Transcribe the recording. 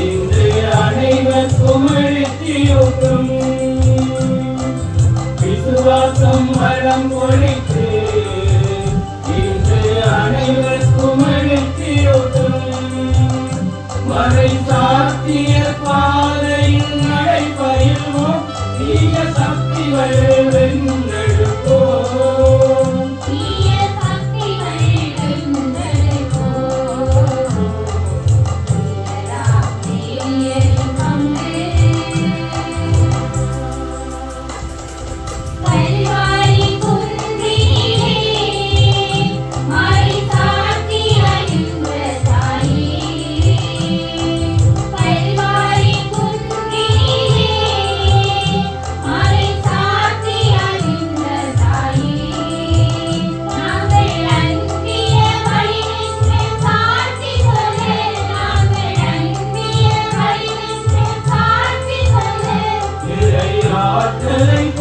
இன்று அனைவருக்கும் எழுச்சியூட்டும் விசுவாசம் வளம் ஒழித்து இன்று அனைவருக்கும் எழுச்சியூட்டும் மறை சாத்திய பாதையில் நடைபயில்வோம் நீங்க சக்தி வளர்வெண்ணெடுப்போம் God,